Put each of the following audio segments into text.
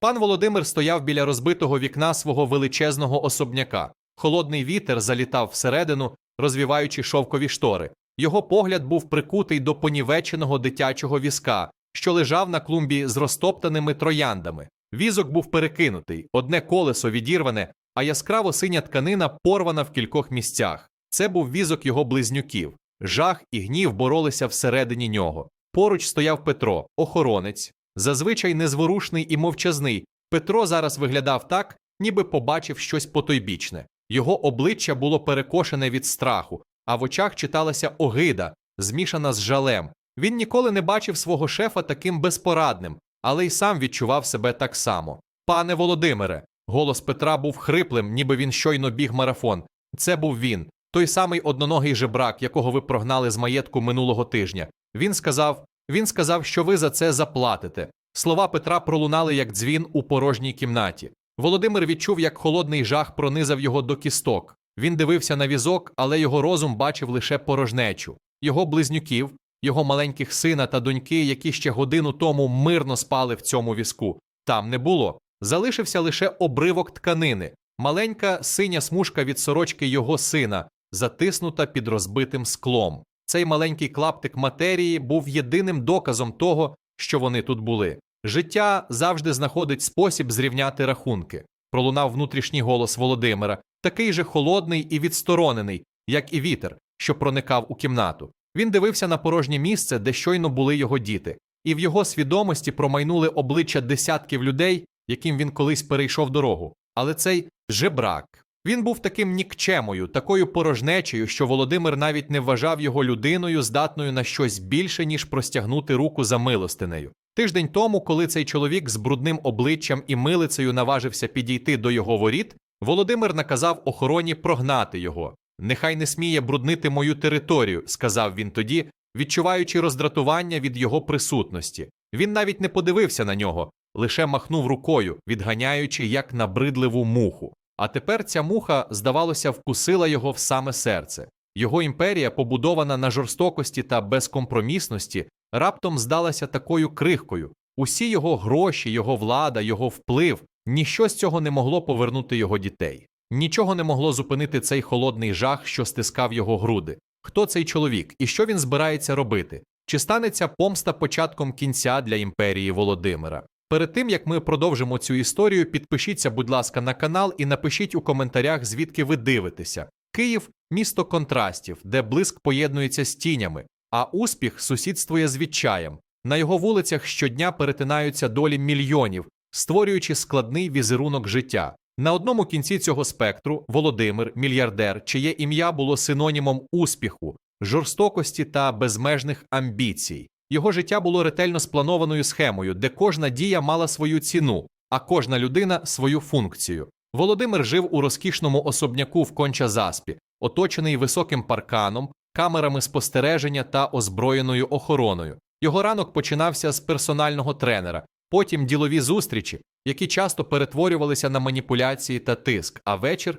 Пан Володимир стояв біля розбитого вікна свого величезного особняка. Холодний вітер залітав всередину, розвіваючи шовкові штори. Його погляд був прикутий до понівеченого дитячого візка, що лежав на клумбі з розтоптаними трояндами. Візок був перекинутий, одне колесо відірване, а яскраво синя тканина порвана в кількох місцях. Це був візок його близнюків. Жах і гнів боролися всередині нього. Поруч стояв Петро, охоронець, зазвичай незворушний і мовчазний. Петро зараз виглядав так, ніби побачив щось потойбічне. Його обличчя було перекошене від страху, а в очах читалася огида, змішана з жалем. Він ніколи не бачив свого шефа таким безпорадним, але й сам відчував себе так само. Пане Володимире, голос Петра був хриплим, ніби він щойно біг марафон. Це був він, той самий одноногий жебрак, якого ви прогнали з маєтку минулого тижня. Він сказав, він сказав, що ви за це заплатите. Слова Петра пролунали як дзвін у порожній кімнаті. Володимир відчув, як холодний жах пронизав його до кісток. Він дивився на візок, але його розум бачив лише порожнечу. Його близнюків, його маленьких сина та доньки, які ще годину тому мирно спали в цьому візку. Там не було. Залишився лише обривок тканини, маленька синя смужка від сорочки його сина, затиснута під розбитим склом. Цей маленький клаптик матерії був єдиним доказом того, що вони тут були. Життя завжди знаходить спосіб зрівняти рахунки. Пролунав внутрішній голос Володимира, такий же холодний і відсторонений, як і вітер, що проникав у кімнату. Він дивився на порожнє місце, де щойно були його діти, і в його свідомості промайнули обличчя десятків людей, яким він колись перейшов дорогу. Але цей жебрак. Він був таким нікчемою, такою порожнечею, що Володимир навіть не вважав його людиною, здатною на щось більше, ніж простягнути руку за милостинею. Тиждень тому, коли цей чоловік з брудним обличчям і милицею наважився підійти до його воріт, Володимир наказав охороні прогнати його. Нехай не сміє бруднити мою територію, сказав він тоді, відчуваючи роздратування від його присутності. Він навіть не подивився на нього, лише махнув рукою, відганяючи як набридливу муху. А тепер ця муха, здавалося, вкусила його в саме серце. Його імперія, побудована на жорстокості та безкомпромісності, раптом здалася такою крихкою. Усі його гроші, його влада, його вплив, ніщо з цього не могло повернути його дітей. Нічого не могло зупинити цей холодний жах, що стискав його груди. Хто цей чоловік і що він збирається робити? Чи станеться помста початком кінця для імперії Володимира? Перед тим як ми продовжимо цю історію, підпишіться, будь ласка, на канал і напишіть у коментарях, звідки ви дивитеся. Київ місто контрастів, де блиск поєднується з тінями, а успіх сусідствує з відчаєм. На його вулицях щодня перетинаються долі мільйонів, створюючи складний візерунок життя. На одному кінці цього спектру Володимир, мільярдер, чиє ім'я було синонімом успіху, жорстокості та безмежних амбіцій. Його життя було ретельно спланованою схемою, де кожна дія мала свою ціну, а кожна людина свою функцію. Володимир жив у розкішному особняку в Конча-Заспі, оточений високим парканом, камерами спостереження та озброєною охороною. Його ранок починався з персонального тренера, потім ділові зустрічі, які часто перетворювалися на маніпуляції та тиск, а вечір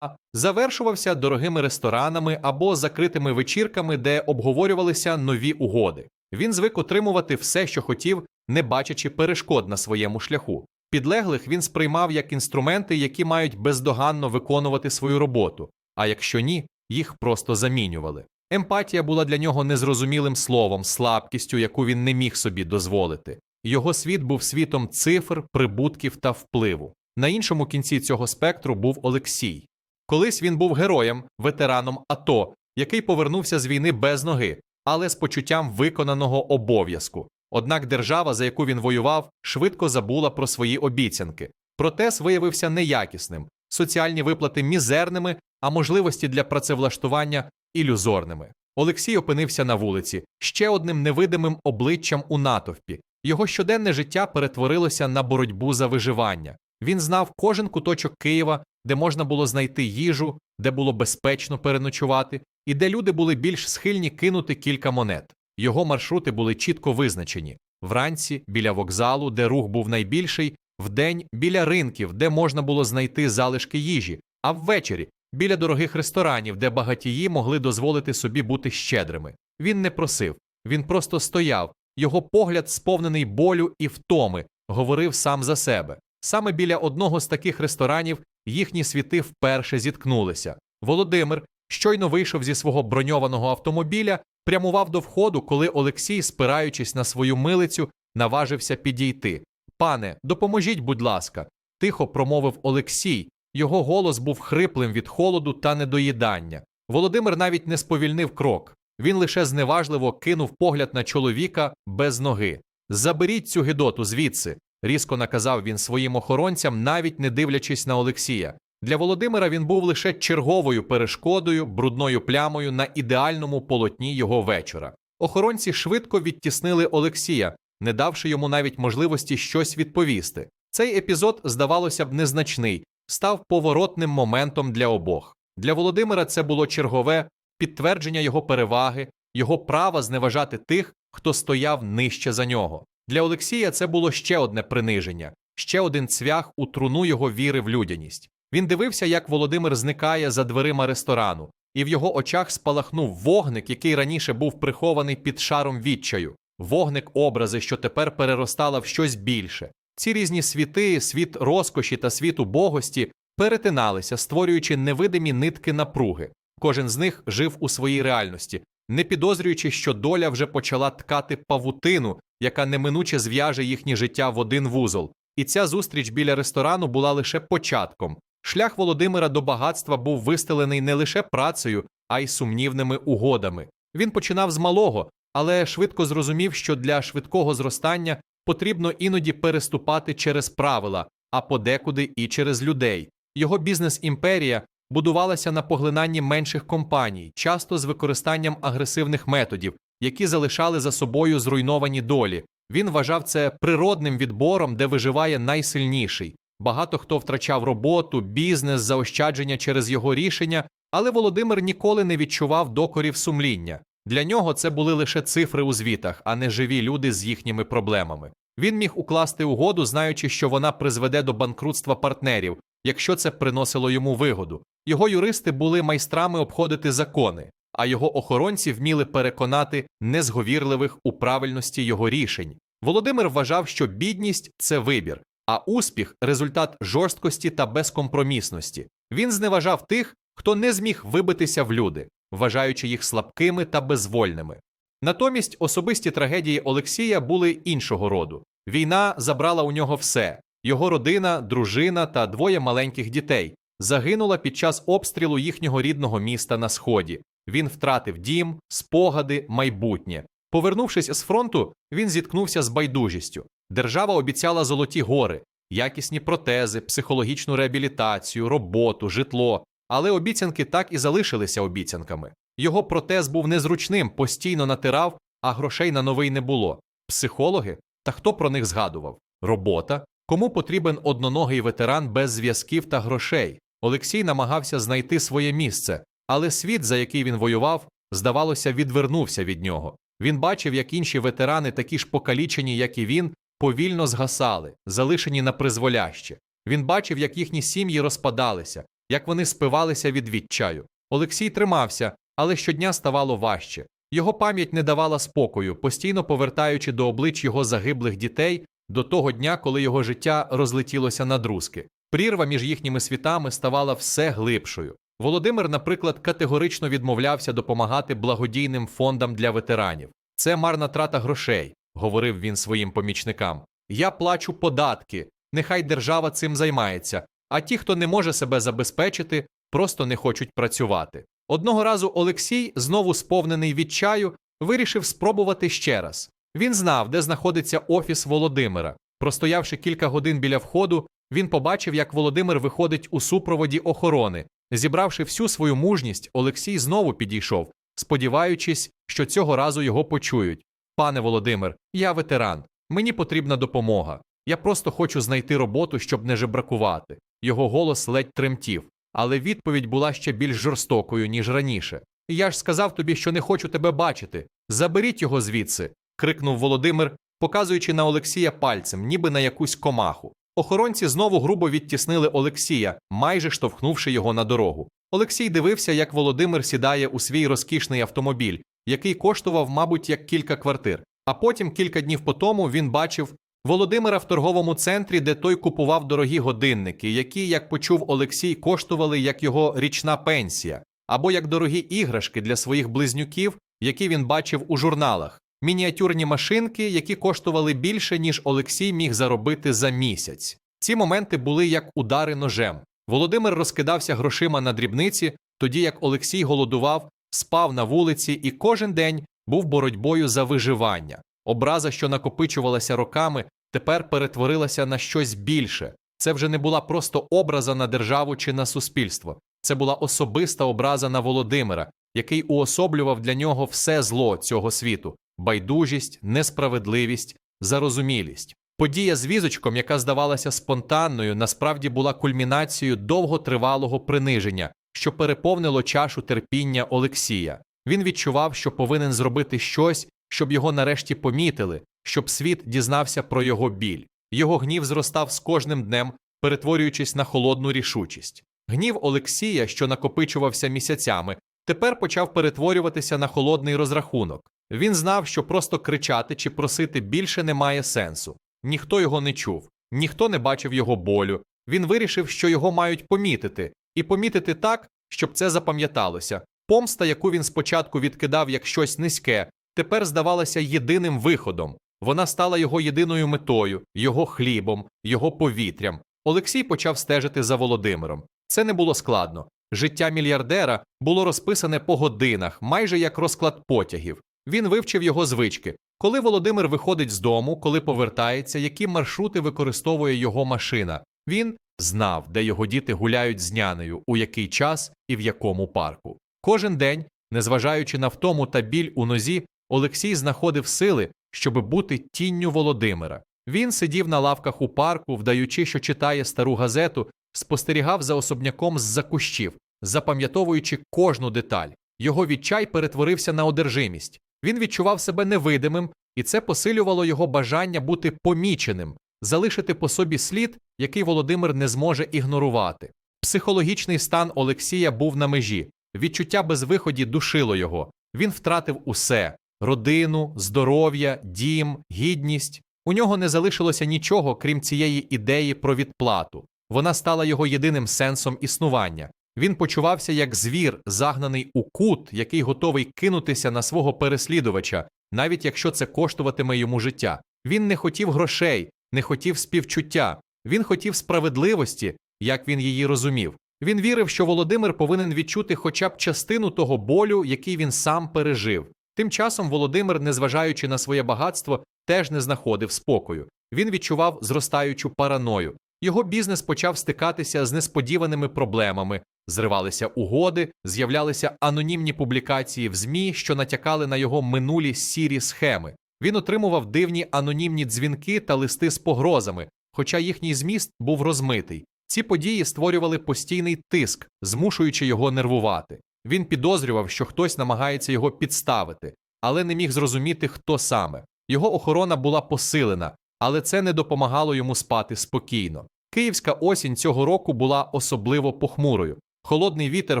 завершувався дорогими ресторанами або закритими вечірками, де обговорювалися нові угоди. Він звик отримувати все, що хотів, не бачачи перешкод на своєму шляху. Підлеглих він сприймав як інструменти, які мають бездоганно виконувати свою роботу, а якщо ні, їх просто замінювали. Емпатія була для нього незрозумілим словом, слабкістю, яку він не міг собі дозволити. Його світ був світом цифр, прибутків та впливу. На іншому кінці цього спектру був Олексій. Колись він був героєм, ветераном АТО, який повернувся з війни без ноги, але з почуттям виконаного обов'язку. Однак держава, за яку він воював, швидко забула про свої обіцянки. Протез виявився неякісним, соціальні виплати мізерними, а можливості для працевлаштування ілюзорними. Олексій опинився на вулиці ще одним невидимим обличчям у натовпі. Його щоденне життя перетворилося на боротьбу за виживання. Він знав кожен куточок Києва, де можна було знайти їжу, де було безпечно переночувати, і де люди були більш схильні кинути кілька монет. Його маршрути були чітко визначені вранці біля вокзалу, де рух був найбільший, вдень біля ринків, де можна було знайти залишки їжі, а ввечері біля дорогих ресторанів, де багатії могли дозволити собі бути щедрими. Він не просив, він просто стояв. Його погляд, сповнений болю і втоми, говорив сам за себе. Саме біля одного з таких ресторанів їхні світи вперше зіткнулися. Володимир щойно вийшов зі свого броньованого автомобіля, прямував до входу, коли Олексій, спираючись на свою милицю, наважився підійти. Пане, допоможіть, будь ласка, тихо промовив Олексій. Його голос був хриплим від холоду та недоїдання. Володимир навіть не сповільнив крок. Він лише зневажливо кинув погляд на чоловіка без ноги. Заберіть цю гидоту звідси, різко наказав він своїм охоронцям, навіть не дивлячись на Олексія. Для Володимира він був лише черговою перешкодою, брудною плямою на ідеальному полотні його вечора. Охоронці швидко відтіснили Олексія, не давши йому навіть можливості щось відповісти. Цей епізод, здавалося б, незначний, став поворотним моментом для обох. Для Володимира це було чергове підтвердження його переваги, його права зневажати тих, хто стояв нижче за нього. Для Олексія це було ще одне приниження, ще один цвях у труну його віри в людяність. Він дивився, як Володимир зникає за дверима ресторану, і в його очах спалахнув вогник, який раніше був прихований під шаром відчаю, вогник образи, що тепер переростала в щось більше. Ці різні світи, світ розкоші та світ убогості перетиналися, створюючи невидимі нитки напруги. Кожен з них жив у своїй реальності, не підозрюючи, що доля вже почала ткати павутину, яка неминуче зв'яже їхнє життя в один вузол. І ця зустріч біля ресторану була лише початком. Шлях Володимира до багатства був вистелений не лише працею, а й сумнівними угодами. Він починав з малого, але швидко зрозумів, що для швидкого зростання потрібно іноді переступати через правила, а подекуди і через людей. Його бізнес-імперія будувалася на поглинанні менших компаній, часто з використанням агресивних методів, які залишали за собою зруйновані долі. Він вважав це природним відбором, де виживає найсильніший. Багато хто втрачав роботу, бізнес, заощадження через його рішення, але Володимир ніколи не відчував докорів сумління. Для нього це були лише цифри у звітах, а не живі люди з їхніми проблемами. Він міг укласти угоду, знаючи, що вона призведе до банкрутства партнерів, якщо це приносило йому вигоду. Його юристи були майстрами обходити закони, а його охоронці вміли переконати незговірливих у правильності його рішень. Володимир вважав, що бідність це вибір, а успіх результат жорсткості та безкомпромісності. Він зневажав тих, хто не зміг вибитися в люди, вважаючи їх слабкими та безвольними. Натомість особисті трагедії Олексія були іншого роду. Війна забрала у нього все його родина, дружина та двоє маленьких дітей. Загинула під час обстрілу їхнього рідного міста на сході. Він втратив дім, спогади, майбутнє. Повернувшись з фронту, він зіткнувся з байдужістю. Держава обіцяла золоті гори, якісні протези, психологічну реабілітацію, роботу, житло. Але обіцянки так і залишилися обіцянками. Його протез був незручним, постійно натирав, а грошей на новий не було. Психологи? Та хто про них згадував? Робота? Кому потрібен одноногий ветеран без зв'язків та грошей? Олексій намагався знайти своє місце, але світ, за який він воював, здавалося, відвернувся від нього. Він бачив, як інші ветерани, такі ж покалічені, як і він, повільно згасали, залишені на призволяще. Він бачив, як їхні сім'ї розпадалися, як вони спивалися від відчаю. Олексій тримався, але щодня ставало важче. Його пам'ять не давала спокою, постійно повертаючи до облич його загиблих дітей до того дня, коли його життя розлетілося на друзки. Прірва між їхніми світами ставала все глибшою. Володимир, наприклад, категорично відмовлявся допомагати благодійним фондам для ветеранів. Це марна трата грошей, говорив він своїм помічникам. Я плачу податки, нехай держава цим займається, а ті, хто не може себе забезпечити, просто не хочуть працювати. Одного разу Олексій, знову сповнений відчаю, вирішив спробувати ще раз. Він знав, де знаходиться офіс Володимира. Простоявши кілька годин біля входу, він побачив, як Володимир виходить у супроводі охорони. Зібравши всю свою мужність, Олексій знову підійшов, сподіваючись, що цього разу його почують. Пане Володимир, я ветеран, мені потрібна допомога. Я просто хочу знайти роботу, щоб не жебракувати. Його голос ледь тремтів, але відповідь була ще більш жорстокою, ніж раніше. Я ж сказав тобі, що не хочу тебе бачити. Заберіть його звідси. крикнув Володимир, показуючи на Олексія пальцем, ніби на якусь комаху. Охоронці знову грубо відтіснили Олексія, майже штовхнувши його на дорогу. Олексій дивився, як Володимир сідає у свій розкішний автомобіль, який коштував, мабуть, як кілька квартир. А потім, кілька днів по тому, він бачив, Володимира в торговому центрі, де той купував дорогі годинники, які, як почув Олексій, коштували як його річна пенсія, або як дорогі іграшки для своїх близнюків, які він бачив у журналах, мініатюрні машинки, які коштували більше, ніж Олексій міг заробити за місяць. Ці моменти були як удари ножем. Володимир розкидався грошима на дрібниці, тоді як Олексій голодував, спав на вулиці і кожен день був боротьбою за виживання. Образа, що накопичувалася роками, тепер перетворилася на щось більше. Це вже не була просто образа на державу чи на суспільство. Це була особиста образа на Володимира, який уособлював для нього все зло цього світу: байдужість, несправедливість, зарозумілість. Подія з візочком, яка здавалася спонтанною, насправді була кульмінацією довготривалого приниження, що переповнило чашу терпіння Олексія. Він відчував, що повинен зробити щось, щоб його нарешті помітили, щоб світ дізнався про його біль. Його гнів зростав з кожним днем, перетворюючись на холодну рішучість. Гнів Олексія, що накопичувався місяцями, тепер почав перетворюватися на холодний розрахунок. Він знав, що просто кричати чи просити більше немає сенсу. Ніхто його не чув, ніхто не бачив його болю. Він вирішив, що його мають помітити, і помітити так, щоб це запам'яталося. Помста, яку він спочатку відкидав як щось низьке, тепер здавалася єдиним виходом. Вона стала його єдиною метою, його хлібом, його повітрям. Олексій почав стежити за Володимиром. Це не було складно. Життя мільярдера було розписане по годинах, майже як розклад потягів. Він вивчив його звички. Коли Володимир виходить з дому, коли повертається, які маршрути використовує його машина. Він знав, де його діти гуляють з нянею, у який час і в якому парку. Кожен день, незважаючи на втому та біль у нозі, Олексій знаходив сили, щоб бути тінню Володимира. Він сидів на лавках у парку, вдаючи, що читає стару газету, спостерігав за особняком з-за кущів, запам'ятовуючи кожну деталь. Його відчай перетворився на одержимість. Він відчував себе невидимим, і це посилювало його бажання бути поміченим, залишити по собі слід, який Володимир не зможе ігнорувати. Психологічний стан Олексія був на межі, відчуття безвиході душило його. Він втратив усе родину, здоров'я, дім, гідність. У нього не залишилося нічого, крім цієї ідеї про відплату. Вона стала його єдиним сенсом існування. Він почувався як звір, загнаний у кут, який готовий кинутися на свого переслідувача, навіть якщо це коштуватиме йому життя. Він не хотів грошей, не хотів співчуття, він хотів справедливості, як він її розумів. Він вірив, що Володимир повинен відчути хоча б частину того болю, який він сам пережив. Тим часом Володимир, незважаючи на своє багатство, теж не знаходив спокою. Він відчував зростаючу параною. Його бізнес почав стикатися з несподіваними проблемами, зривалися угоди, з'являлися анонімні публікації в ЗМІ, що натякали на його минулі сірі схеми. Він отримував дивні анонімні дзвінки та листи з погрозами, хоча їхній зміст був розмитий. Ці події створювали постійний тиск, змушуючи його нервувати. Він підозрював, що хтось намагається його підставити, але не міг зрозуміти, хто саме. Його охорона була посилена, але це не допомагало йому спати спокійно. Київська осінь цього року була особливо похмурою. Холодний вітер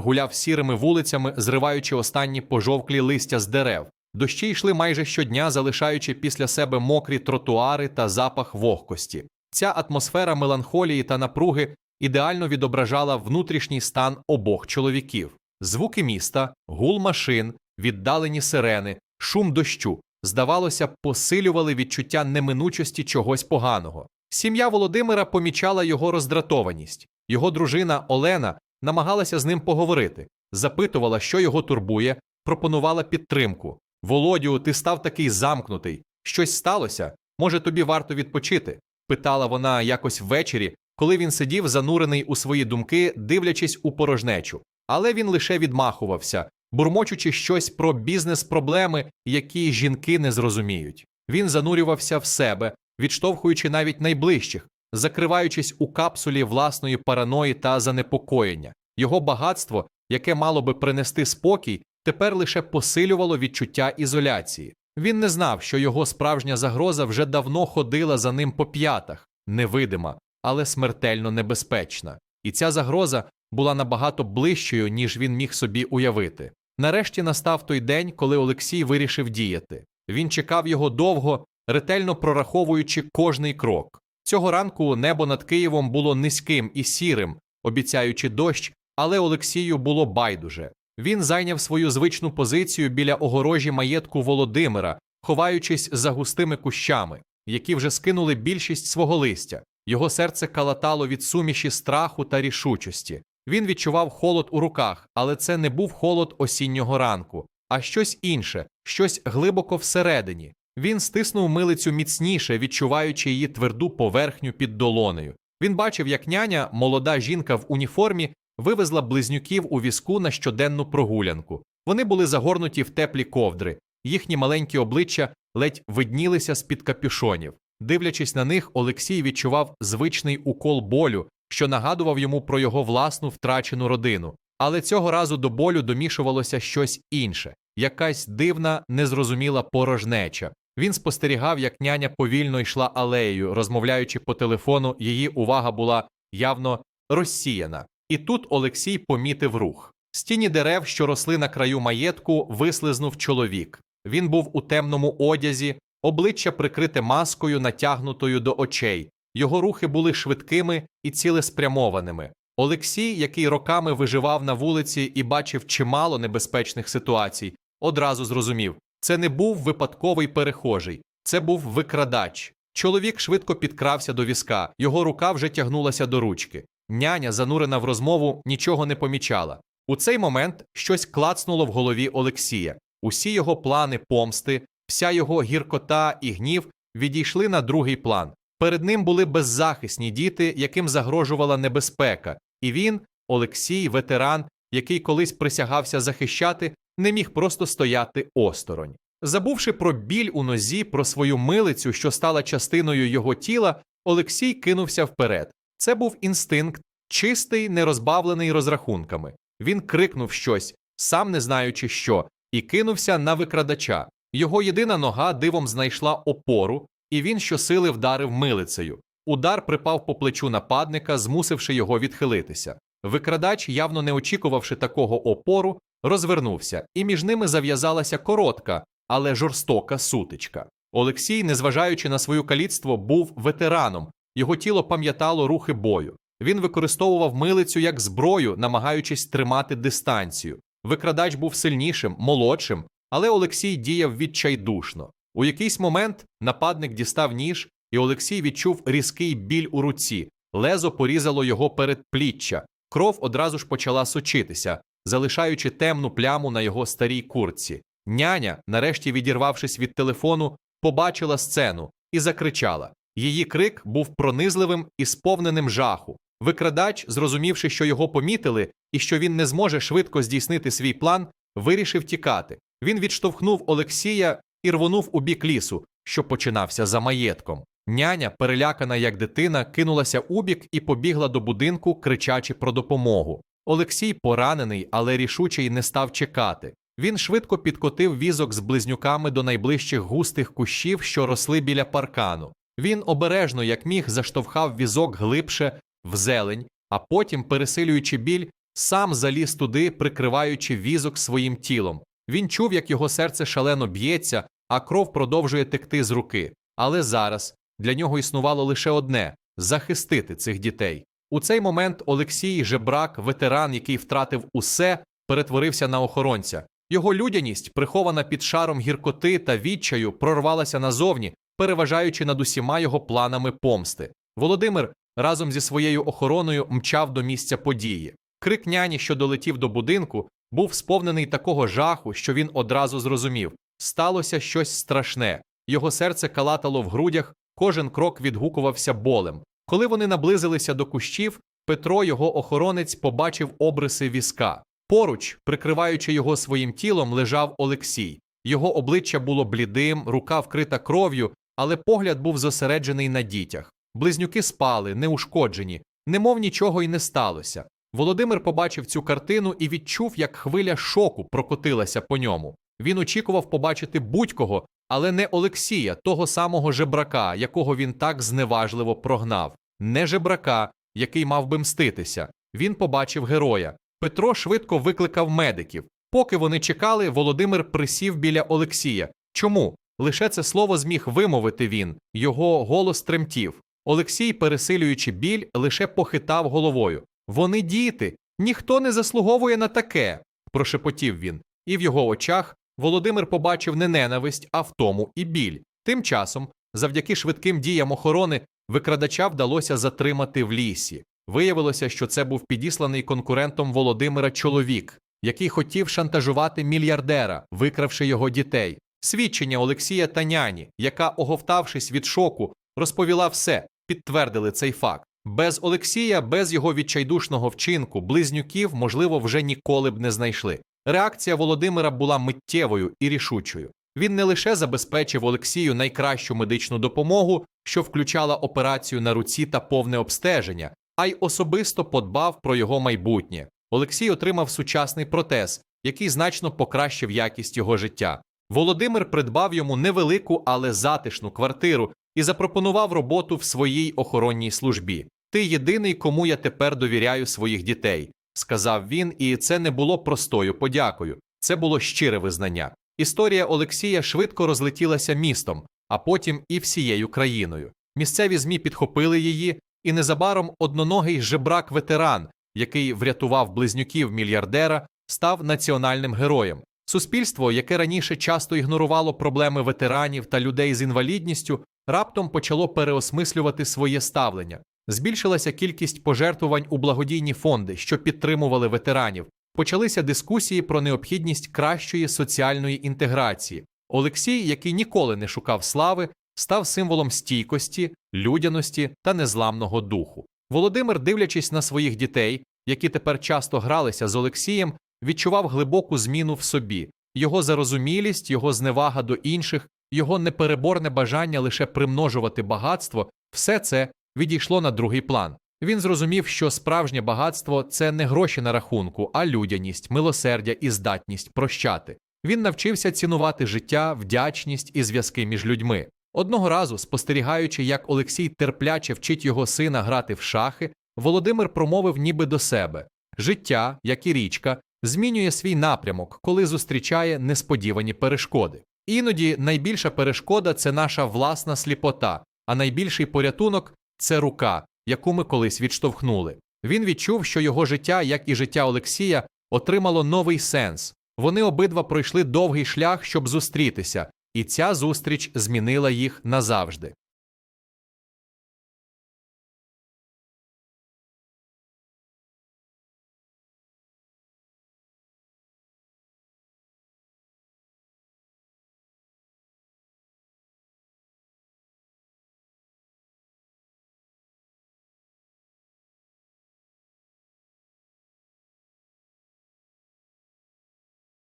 гуляв сірими вулицями, зриваючи останні пожовклі листя з дерев. Дощі йшли майже щодня, залишаючи після себе мокрі тротуари та запах вогкості. Ця атмосфера меланхолії та напруги ідеально відображала внутрішній стан обох чоловіків. Звуки міста, гул машин, віддалені сирени, шум дощу, здавалося, посилювали відчуття неминучості чогось поганого. Сім'я Володимира помічала його роздратованість. Його дружина Олена намагалася з ним поговорити, запитувала, що його турбує, пропонувала підтримку. Володю, ти став такий замкнутий. Щось сталося? Може, тобі варто відпочити? питала вона якось ввечері, коли він сидів занурений у свої думки, дивлячись у порожнечу. Але він лише відмахувався, бурмочучи щось про бізнес-проблеми, які жінки не зрозуміють. Він занурювався в себе, відштовхуючи навіть найближчих, закриваючись у капсулі власної параної та занепокоєння. Його багатство, яке мало би принести спокій, тепер лише посилювало відчуття ізоляції. Він не знав, що його справжня загроза вже давно ходила за ним по п'ятах, невидима, але смертельно небезпечна. І ця загроза була набагато ближчою, ніж він міг собі уявити. Нарешті настав той день, коли Олексій вирішив діяти. Він чекав його довго, ретельно прораховуючи кожний крок. Цього ранку небо над Києвом було низьким і сірим, обіцяючи дощ, але Олексію було байдуже. Він зайняв свою звичну позицію біля огорожі маєтку Володимира, ховаючись за густими кущами, які вже скинули більшість свого листя. Його серце калатало від суміші страху та рішучості. Він відчував холод у руках, але це не був холод осіннього ранку, а щось інше, щось глибоко всередині. Він стиснув милицю міцніше, відчуваючи її тверду поверхню під долонею. Він бачив, як няня, молода жінка в уніформі, вивезла близнюків у візку на щоденну прогулянку. Вони були загорнуті в теплі ковдри, їхні маленькі обличчя ледь виднілися з-під капюшонів. Дивлячись на них, Олексій відчував звичний укол болю, що нагадував йому про його власну втрачену родину. Але цього разу до болю домішувалося щось інше, якась дивна, незрозуміла порожнеча. Він спостерігав, як няня повільно йшла алеєю, розмовляючи по телефону, її увага була явно розсіяна. І тут Олексій помітив рух. З тіні дерев, що росли на краю маєтку, вислизнув чоловік. Він був у темному одязі, обличчя прикрите маскою, натягнутою до очей. Його рухи були швидкими і цілеспрямованими. Олексій, який роками виживав на вулиці і бачив чимало небезпечних ситуацій, одразу зрозумів це не був випадковий перехожий, це був викрадач. Чоловік швидко підкрався до візка, його рука вже тягнулася до ручки. Няня, занурена в розмову, нічого не помічала. У цей момент щось клацнуло в голові Олексія. Усі його плани помсти, вся його гіркота і гнів відійшли на другий план. Перед ним були беззахисні діти, яким загрожувала небезпека, і він, Олексій, ветеран, який колись присягався захищати, не міг просто стояти осторонь. Забувши про біль у нозі, про свою милицю, що стала частиною його тіла, Олексій кинувся вперед. Це був інстинкт, чистий, нерозбавлений розрахунками. Він крикнув щось, сам не знаючи що, і кинувся на викрадача. Його єдина нога дивом знайшла опору, і він щосили вдарив милицею. Удар припав по плечу нападника, змусивши його відхилитися. Викрадач, явно не очікувавши такого опору, розвернувся, і між ними зав'язалася коротка, але жорстока сутичка. Олексій, незважаючи на свою каліцтво, був ветераном, його тіло пам'ятало рухи бою. Він використовував милицю як зброю, намагаючись тримати дистанцію. Викрадач був сильнішим, молодшим, але Олексій діяв відчайдушно. У якийсь момент нападник дістав ніж, і Олексій відчув різкий біль у руці. Лезо порізало його передпліччя. Кров одразу ж почала сочитися, залишаючи темну пляму на його старій куртці. Няня, нарешті відірвавшись від телефону, побачила сцену і закричала. Її крик був пронизливим і сповненим жаху. Викрадач, зрозумівши, що його помітили і що він не зможе швидко здійснити свій план, вирішив тікати. Він відштовхнув Олексія і рвонув у бік лісу, що починався за маєтком. Няня, перелякана як дитина, кинулася у бік і побігла до будинку, кричачи про допомогу. Олексій, поранений, але рішучий, не став чекати. Він швидко підкотив візок з близнюками до найближчих густих кущів, що росли біля паркану. Він обережно, як міг, заштовхав візок глибше в зелень, а потім, пересилюючи біль, сам заліз туди, прикриваючи візок своїм тілом. Він чув, як його серце шалено б'ється, а кров продовжує текти з руки. Але зараз для нього існувало лише одне захистити цих дітей. У цей момент Олексій Жебрак, ветеран, який втратив усе, перетворився на охоронця. Його людяність, прихована під шаром гіркоти та відчаю, прорвалася назовні, переважаючи над усіма його планами помсти. Володимир разом зі своєю охороною мчав до місця події. Крик няні, що долетів до будинку, був сповнений такого жаху, що він одразу зрозумів сталося щось страшне. Його серце калатало в грудях, кожен крок відгукувався болем. Коли вони наблизилися до кущів, Петро, його охоронець, побачив обриси візка. Поруч, прикриваючи його своїм тілом, лежав Олексій. Його обличчя було блідим, рука вкрита кров'ю, але погляд був зосереджений на дітях. Близнюки спали, неушкоджені, немов нічого й не сталося. Володимир побачив цю картину і відчув, як хвиля шоку прокотилася по ньому. Він очікував побачити будь-кого, але не Олексія, того самого жебрака, якого він так зневажливо прогнав, не жебрака, який мав би мститися. Він побачив героя. Петро швидко викликав медиків. Поки вони чекали, Володимир присів біля Олексія. Чому? Лише це слово зміг вимовити він, його голос тремтів. Олексій, пересилюючи біль, лише похитав головою. Вони діти, ніхто не заслуговує на таке, прошепотів він. І в його очах Володимир побачив не ненависть, а втому і біль. Тим часом, завдяки швидким діям охорони, викрадача вдалося затримати в лісі. Виявилося, що це був підісланий конкурентом Володимира чоловік, який хотів шантажувати мільярдера, викравши його дітей. Свідчення Олексія та няні, яка, оговтавшись від шоку, розповіла все, підтвердили цей факт. Без Олексія, без його відчайдушного вчинку, близнюків, можливо, вже ніколи б не знайшли. Реакція Володимира була миттєвою і рішучою. Він не лише забезпечив Олексію найкращу медичну допомогу, що включала операцію на руці та повне обстеження, а й особисто подбав про його майбутнє. Олексій отримав сучасний протез, який значно покращив якість його життя. Володимир придбав йому невелику, але затишну квартиру і запропонував роботу в своїй охоронній службі. Ти єдиний, кому я тепер довіряю своїх дітей, сказав він, і це не було простою подякою, це було щире визнання. Історія Олексія швидко розлетілася містом, а потім і всією країною. Місцеві ЗМІ підхопили її, і незабаром одноногий жебрак ветеран, який врятував близнюків мільярдера, став національним героєм. Суспільство, яке раніше часто ігнорувало проблеми ветеранів та людей з інвалідністю, раптом почало переосмислювати своє ставлення. Збільшилася кількість пожертвувань у благодійні фонди, що підтримували ветеранів. Почалися дискусії про необхідність кращої соціальної інтеграції. Олексій, який ніколи не шукав слави, став символом стійкості, людяності та незламного духу. Володимир, дивлячись на своїх дітей, які тепер часто гралися з Олексієм, відчував глибоку зміну в собі, його зарозумілість, його зневага до інших, його непереборне бажання лише примножувати багатство все це відійшло на другий план. Він зрозумів, що справжнє багатство це не гроші на рахунку, а людяність, милосердя і здатність прощати. Він навчився цінувати життя, вдячність і зв'язки між людьми. Одного разу, спостерігаючи, як Олексій терпляче вчить його сина грати в шахи, Володимир промовив ніби до себе життя, як і річка, змінює свій напрямок, коли зустрічає несподівані перешкоди. Іноді найбільша перешкода це наша власна сліпота, а найбільший порятунок це рука, яку ми колись відштовхнули. Він відчув, що його життя, як і життя Олексія, отримало новий сенс. Вони обидва пройшли довгий шлях, щоб зустрітися, і ця зустріч змінила їх назавжди.